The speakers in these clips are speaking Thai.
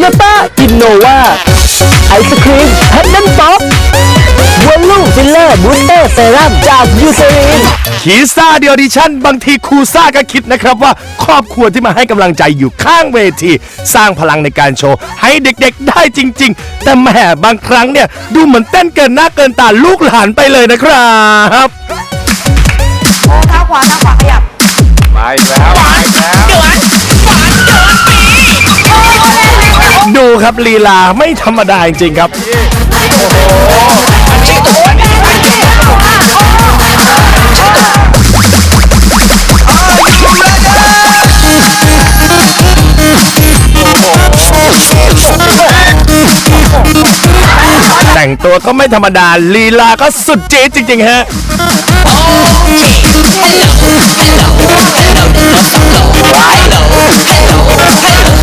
โยต้าอินโนวาไอศครีมแพนนันป๊อปวอลลุ่มฟิลเลอร์บูสเตอร์เซรั่มจากยูเซรีนขีซ่าเดียวดิชั่น บางทีครูซ่าก็คิดนะครับว่า ครอบครัวที่มาให้กำลังใจอยู่ข้างเวที สร้างพลังในการโชว์ ให้เด็กๆได้จริง ๆ แต่แหมบางครั้งเนี่ย ดูเหมือนเต้นเกินหน้าเกินตาลูกหลานไปเลยนะครับเท้าขวาเท้าขวาขยับ มาอีกแล้วมาอีกแล้วดู ดูครับลีลาไม่ธรรมดาจริงๆครับ แต่งตัวก็ไม่ธรรมดาลีลาก็สุดจี๊ดจริงๆฮะเดียวเลย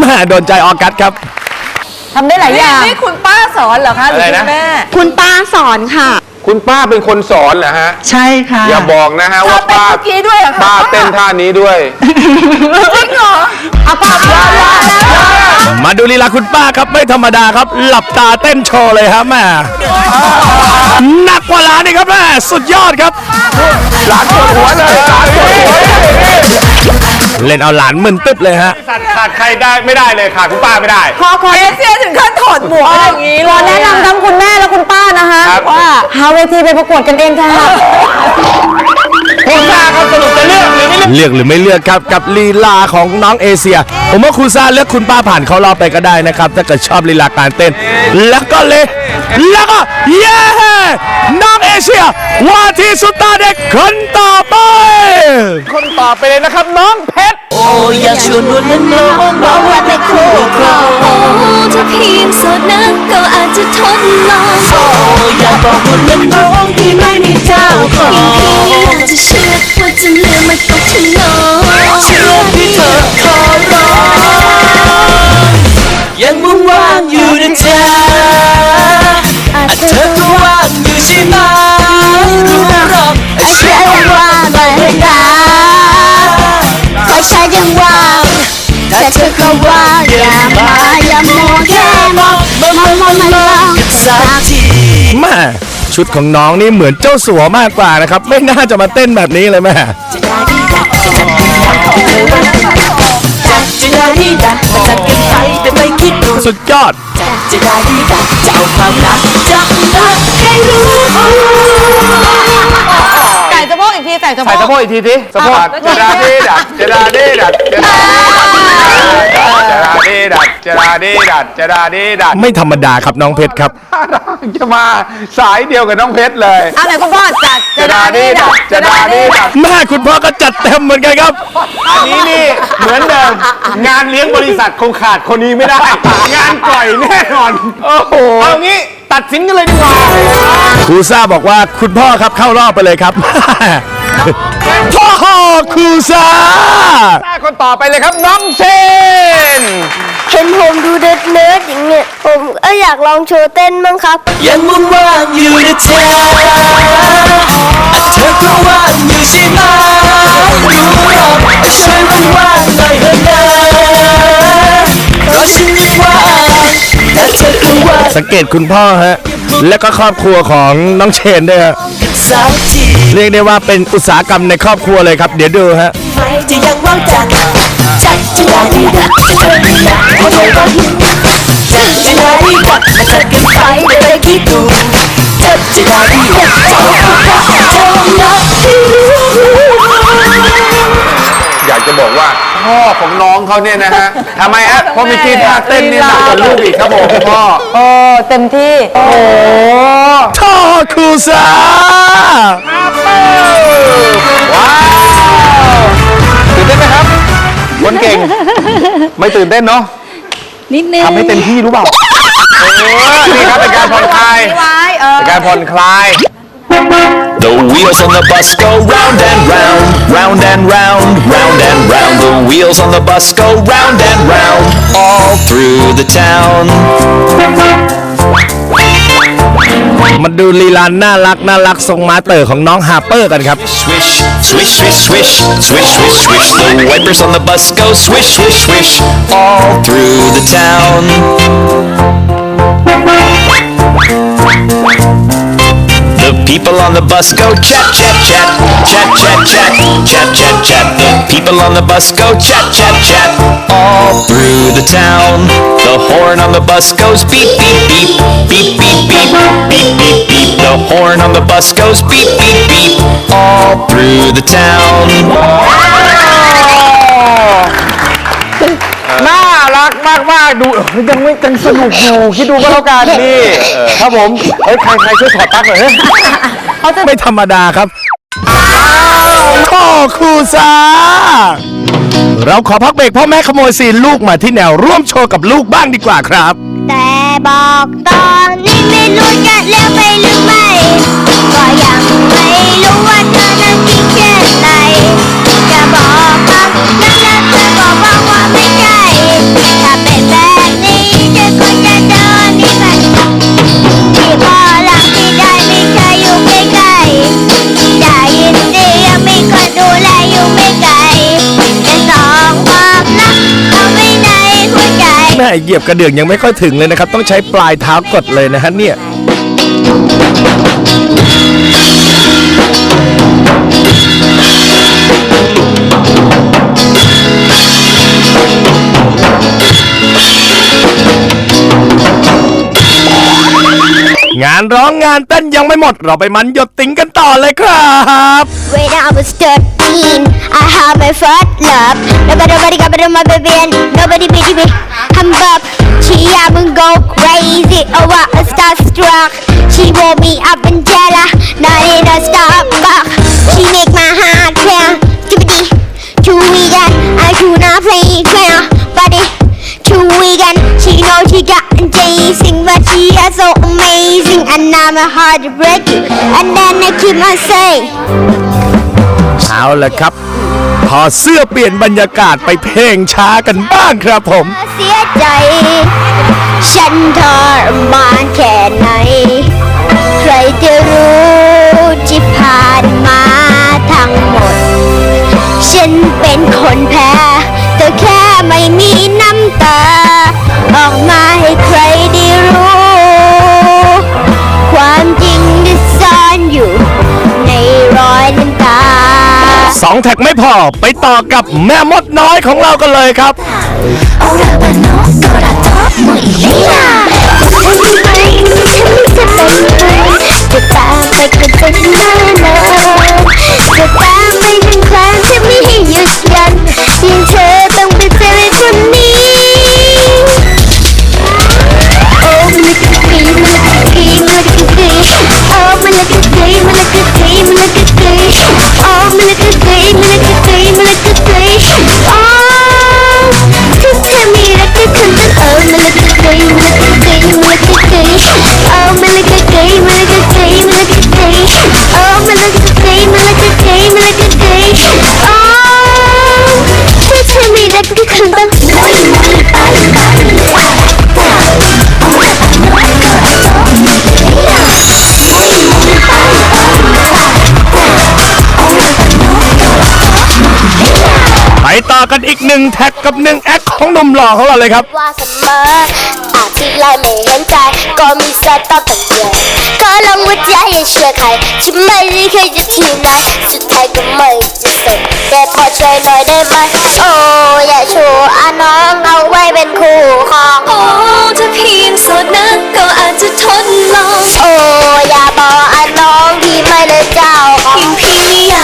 แม่โดนใจออกัสครับ ทำได้หลายอย่าง นี่คุณป้าสอนเหรอคะหรืออะไรคุนะณแม่ คุณป้าสอนค่ะ คุณป้าเป็นคนสอนเหรอฮะ ใช่ค่ะ อย่าบอกนะฮะว่าเต้นป้าเมื่อกี้ด้วยเหรอคะ ป้าเต้นท่านี้ด้วย จริงเหรอเอาป้าป้าป้ามาดูลีลาคุณป้าครับไม่ธรรมดาครับ หลับตาเต้นโชว์เลยครับแม่หนักกว่าหลานนี่ครับแม่สุดยอดครับ หลานปวดหัวเลยหลานปวดหัวเลยเล่นเอาหลานมึนตึ๊บเลยฮะสัตว์ขาดใครได้ไม่ได้เลยขาดคุณป้าไม่ได้ขอขอเอเชียถึงขั้นถอดหมวกอะไรอย่างนี้ขอแนะนำ เวทีไปประกวดกันเองค่ะคุณป้าเขาสรุปจะเลือกหรือไม่เลือกเลือกหรือไม่เลือกครับกับลีลาของน้องเอเชีย ผมว่าครูซ่าเลือกคุณป้าผ่านเข้ารอบไปก็ได้นะครับ ถ้าเกิดชอบลีลาการเต้น แล้วก็เลย แล้วก็เย้น้องเอเชีย ว่าที่สุดตาเด็กคนต่อไป คนต่อไปเลยนะครับน้องเพชรอยากชวนวันนั้นน้องบอกว่าไม่คู่ครองโอ้ถ้าเพียงโสดนะก็อาจจะทดลอง อยากบอกวันนั้นน้องที่ไม่มีเจ้าของอยากจะเชื่อว่าจะเลือกมาตกที่น้องเชื่อที่เธอขอร้องยังว่างๆอยู่นะจ๊ะอาจจะเธอก็ว่างอยู่ใช่ไหมรู้หรอกเชื่อว่าไม่ได้แต่ฉันยังว่างแต่เธอก็ว่างอย่ามาอย่ามัวแค่มองมองมองมองมองสักที แม่ชุดของน้องนี่เหมือนเจ้าสัวมากกว่านะครับ ไม่น่าจะมาเต้นแบบนี้เลยแม่ จะได้ดีดักจัดกันไปแต่ไม่คิดดูสุดยอด จะได้ดีดักจะเอาความรักจะรักให้รู้ พกอีกทีใส่สะโพใส่ก สะโพกอีกทีสิสะโพกจะดาดีดัดจะดาดีดัดจะดาดีดัดจะดาดีดัดจะดาดีดัดไม่ธรรมดาครับน้องเพชรครับจะมาสายเดียวกับน้องเพชรเลยเอาไหนคุณพ่อจัดจะดาดีดัดจะดาดีดัดแม่คุณพ่อก็จัดเต็มเหมือนกันครับ อันนี้นี่เหมือนเดิมงานเลี้ยงบริษัทคงขาดคนนี้ไม่ได้ งานปล่อยแน่นอนโอ้โหเอางี้ตัดสินกันเลยดีกว่า ครูซ่าบอกว่าคุณพ่อครับเข้ารอบไปเลยครับ พ่อครูซ่าหน้าคนต่อไปเลยครับน้องเชนเห็นผมดูเด็ดเนิร์ดอย่างเงี้ยผมก็อยากลองโชว์เต้นบ้างครับยังว่างๆอยู่นะจ๊ะเธอก็ว่างอยู่ใช่ไหมรู้หรอกช่วยว่างๆหน่อยเถอะนะเพราะฉันว่างแต่เธอก็ว่าง สังเกตคุณพ่อฮะ และก็ครอบครัวของน้องเชนด้วยฮะ สักทีเรียกได้ว่าเป็นอุตสาหกรรมในครอบครัวเลยครับ เดี๋ยวดูฮะ ไม่จะยังว่างจังจัดจะได้ดีดักจะเธอดีดักไม่ได้ว่าหินจัดจะได้ดีดักมาจัดกันไปไม่ได้คิดดูจัดจะได้ดีดักจะเอาความรักจะรักที่รู้อยา จะบอกว่าพ่อของน้องเขาเนี่ยนะฮะทำไมฮะเพราะเมื่อกี้ท่าเต้นนี่หนักกว่าลูกอีกครับผมพ่อโอ้เต็มที่ โอ้โหพ่อครูซ่าว้าวตื่นเต้นไหมครับคนเก่ง ไม่ตื่นเต้นเนาะนิดนึงทำให้เต็มที่รู้เปล่าเออนี่ครับเป็นการผ่อนคลายไว้เออเป็นการผ่อนคลาย The wheels on the bus go round and round, round and round, round and round. The wheels on the bus go round and round, all through the town. มาดูลีลาน่ารักน่ารักทรงมาเตอร์ของน้องฮาร์เปอร์กันครับ Swish, swish, swish, swish, swish, swish, swish. The wipers on the bus go swish, swish, swish, all through the town. The people on the bus go chat, chat, chat, chat, chat, chat, chat, chat, chat. The people on the bus go chat, chat, chat, all through the town. The horn on the bus goes beep, beep, beep, beep, beep, beep, beep, beep, beep. The horn on the bus goes beep, beep, beep, all through the town. น่ารักมากมากๆดูเอ้ยยังไม่ยังสนุกอยู่คิดดูก็แล้วกันนี่ครับผมเฮ้ยใครใครช่วยถอดปลั๊กหน่อยเฮ้ย ไม่ธรรมดาครับ พ่อครูซาเราขอพักเบรกพ่อแม่ขโมยซีนลูกมาที่แนวร่วมโชว์กับลูกบ้างดีกว่าครับ แต่บอกตอนนี้ไม่รู้จะเลี้ยวไปหรือไม่ ก็ยังไม่รู้ว่าเธอนั้นคิดเช่นไร เหยียบกระเดื่องยังไม่ค่อยถึงเลยนะครับ ต้องใช้ปลายเท้ากดเลยนะฮะเนี่ยงานร้องงานเต้นยังไม่หมด เราไปมันหยดติงกันต่อเลยครับ When I was 13, I had my first love. Nobody, nobody got better my baby and nobody beat me. I'm up. She had me go crazy over a starstruck. She woke me up in Jella, not in a Starbucks. She make my heart clear. She know she got chasing, but she is so amazing. And I'm a hard to break it. And then I keep on saying. เอาละครับ พอเสื้อเปลี่ยนบรรยากาศไปเพลงช้ากันบ้างครับผม เสียใจ ฉันทรมานแค่ไหน ใครจะรู้ 2 แท็กไม่พอไปต่อกับแม่มดน้อยของเรากันเลยครับ Bye. อีกหนึ่งแท็กกับหนึ่งแอคของหนุ่มหล่อของเราเลยครับ ว่าเสมออาจที่ไรไม่เห็นใจ ก็มีสตอตั้งเยอะก็ลองหัวใจอย่าเชื่อใครที่ไม่ได้เคยจะทีไหนสุดท้ายก็ไม่จะเสร็จแต่พอช่วยหน่อยได้ไหมโอ้อย่าชูอาน้องเอาไว้เป็นคู่ครองโอ้ถ้าเพียงโสดนะก็อาจจะทดลองโอ้อย่า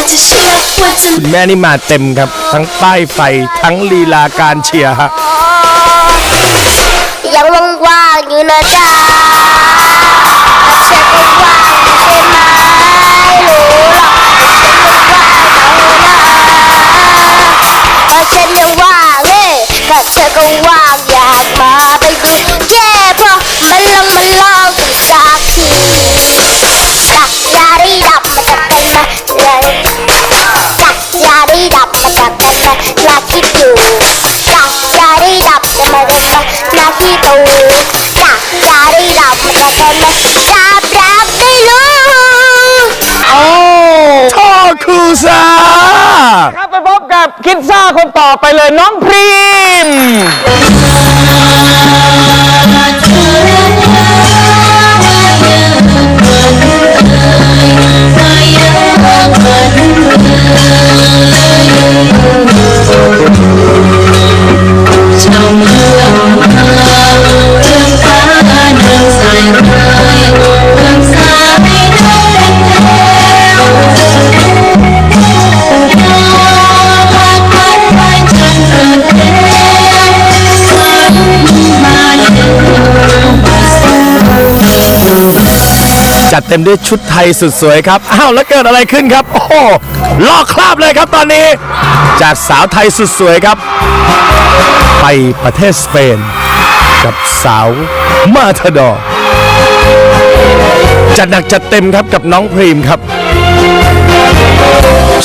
ยงพี่อยากจะเชื่อว่าจะแม่นี่มาเต็มครับ ทั้งป้ายไฟทั้งลีลาการเชียร์ฮะยังว่างๆอยู่นะจ๊ะฉันว่างใช่ไหมรู้หรอกฉันว่างๆเอานะเพราะฉันยังว่างเอ้ยกับเธอก็ว่าง ซ่าคนต่อไปเลยน้องพรีม จัดเต็มด้วยชุดไทยสุดสวยครับ อ้าว แล้วเกิดอะไรขึ้นครับ โอ้โหลอกคราบเลยครับตอนนี้ จากสาวไทยสุดสวยครับ ไปประเทศสเปน กับสาวมาทาดอจัดหนักจัดเต็มครับกับน้องพรีมครับ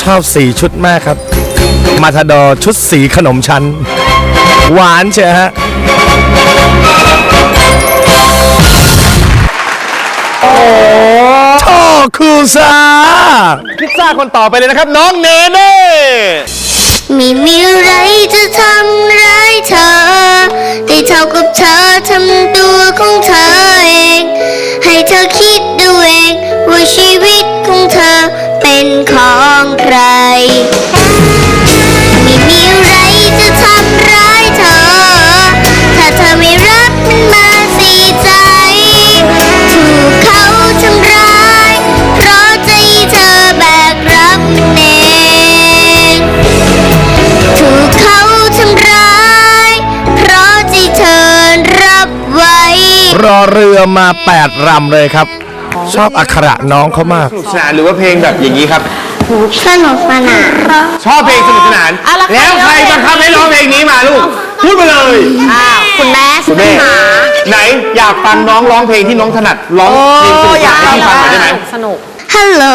ชอบสีชุดมากครับ มาทาดอชุดสีขนมชั้น หวานเชียฮะ คูซาคิดซ่าคนต่อไปเลยนะครับ น้องเนเน่ไม่มีอะไรจะทำร้ายเธอ ได้เท่ากับเธอทำตัวของเธอเอง ให้เธอคิดดูเองว่าชีวิตของเธอเป็นของใคร รือมา8รำเลยครับ ชอบอักขระน้องเขามาก สนุกสนานหรือว่าเพลงแบบอย่างนี้ครับ สนุกสนานชอบเพลงสนุกสนานอะแล้วใครแล้วใครบังคับให้ร้องเพลงนี้มาลูก พูดมาเลยอ้าวคุณแม่คุณแม่ไหนอยากฟังน้องร้องเพลงที่น้องถนัดร้องเพลงสนุกสนานให้พี่ฟังหน่อยได้ไหม สนุก Hello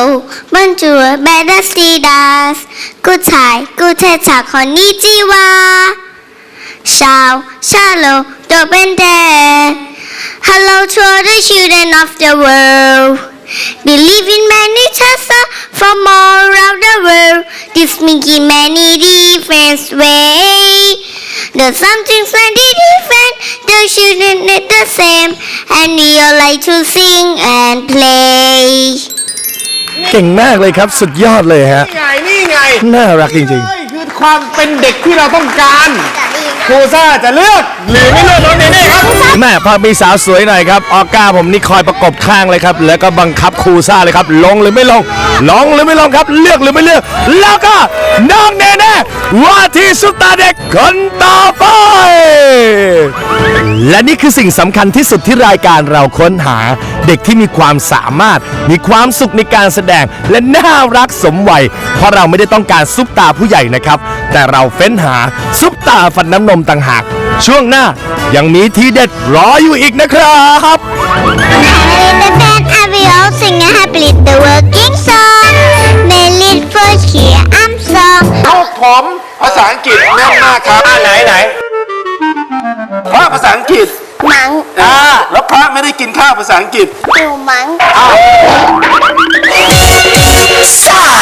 bonjour buenos dias Good day good day จากค นนี้จีวาชาวชาโลโดเป็นเด Hello to all the children of the world Believe in many Tessa from all around the world This making many different way There's something slightly different The children is the same And we all like to sing and play เก่งมากเลยครับ สุดยอดเลยฮะ นี่ไงนี่ไงน่ารักจริงนี่คือความเป็นเด็กที่เราต้องการครูซ่าจะเลือกหรือไม่เลือกน้องเนี่ครับแม่พอมีสาวสวยหน่อยครับออก้าผมนี่คอยประกบข้างเลยครับ แล้วก็บังคับครูซ่าเลยครับ ลงหรือไม่ลง ลงหรือไม่ลงครับ เลือกหรือไม่เลือก แล้วก็น้องเนเน่ว่าที่สุดตาเด็กคนต่อไป และนี่คือสิ่งสำคัญที่สุดที่รายการเราค้นหา เด็กที่มีความสามารถ มีความสุขในการแสดงและน่ารักสมวัย เพราะเราไม่ได้ต้องการซุปตาผู้ใหญ่นะครับ แต่เราเฟ้นหาซุปตาฟันน้ำนมต่างหาก ช่วงหน้ายังมีทีเด็ดรออยู่อีกนะครับ The band I will all sing a happily the working song. They lead first here I'm song. ลูกผมภาษาอังกฤษแน่นมากครับอ่าไหนไหนพระภาษาอังกฤษ Monk, อ่าแล้วพระไม่ได้กินข้าวภาษาอังกฤษ you monk.